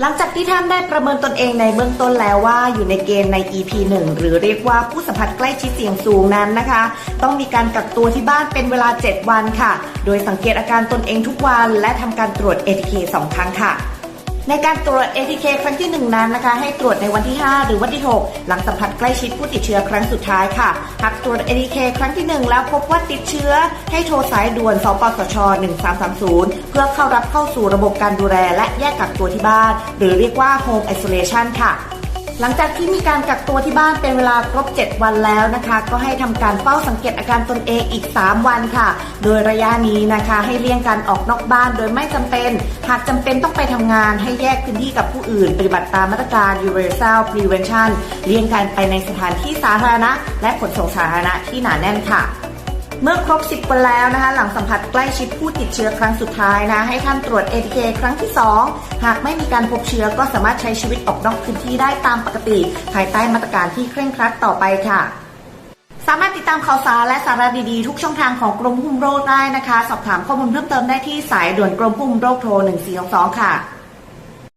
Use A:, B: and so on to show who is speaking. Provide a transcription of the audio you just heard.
A: หลังจากที่ท่านได้ประเมินตนเองในเบื้องต้นแล้วว่าอยู่ในเกณฑ์ใน EP 1 หรือเรียกว่าผู้สัมผัสใกล้ชิดเสี่ยงสูงนั้นนะคะ ต้องมีการกักตัวที่บ้านเป็นเวลา 7 วันค่ะ โดยสังเกตอาการตนเองทุกวัน และทำการตรวจ ATK 2 ครั้งค่ะ ในการตรวจ ATK ครั้งที่ 1 นั้นนะคะ ให้ตรวจในวันที่ 5 หรือวันที่ 6 หลังสัมผัสใกล้ชิดผู้ติดเชื้อครั้งสุดท้ายค่ะ หากตรวจ ATK ครั้งที่ 1 แล้วพบว่าติดเชื้อ ให้โทรสายด่วน สปสช 1330 เพื่อเข้ารับเข้าสู่ระบบการดูแลและแยกกักตัวที่บ้าน หรือเรียกว่า Home Isolation ค่ะ หลังจากที่มีการกักตัวที่บ้านเป็นเวลาครบ 7 วันแล้วนะคะ ก็ให้ทำการเฝ้าสังเกตอาการตนเองอีก 3 วันค่ะ โดยระยะนี้นะคะ ให้เลี่ยงการออกนอกบ้านโดยไม่จำเป็น หากจำเป็นต้องไปทำงานให้แยกพื้นที่กับผู้อื่น ปฏิบัติตามมาตรการ Universal Prevention เลี่ยงการไปในสถานที่สาธารณะ และขนส่งสาธารณะที่หนาแน่นค่ะ เมื่อครบ 10 วันแล้วนะคะ หลังสัมผัสใกล้ชิดผู้ติดเชื้อครั้งสุดท้ายนะ ให้ท่านตรวจ ATK ครั้งที่ 2 หากไม่มีการพบเชื้อก็สามารถใช้ชีวิตออกนอกพื้นที่ได้ตามปกติ ภายใต้มาตรการที่เคร่งครัดต่อไปค่ะสามารถติดตามข่าวสารและสาระดีๆ ทุกช่องทางของกรมควบคุมโรคได้นะคะ สอบถามข้อมูลเพิ่มเติมได้ที่สายด่วนกรมควบคุมโรคโทร 1422 ค่ะ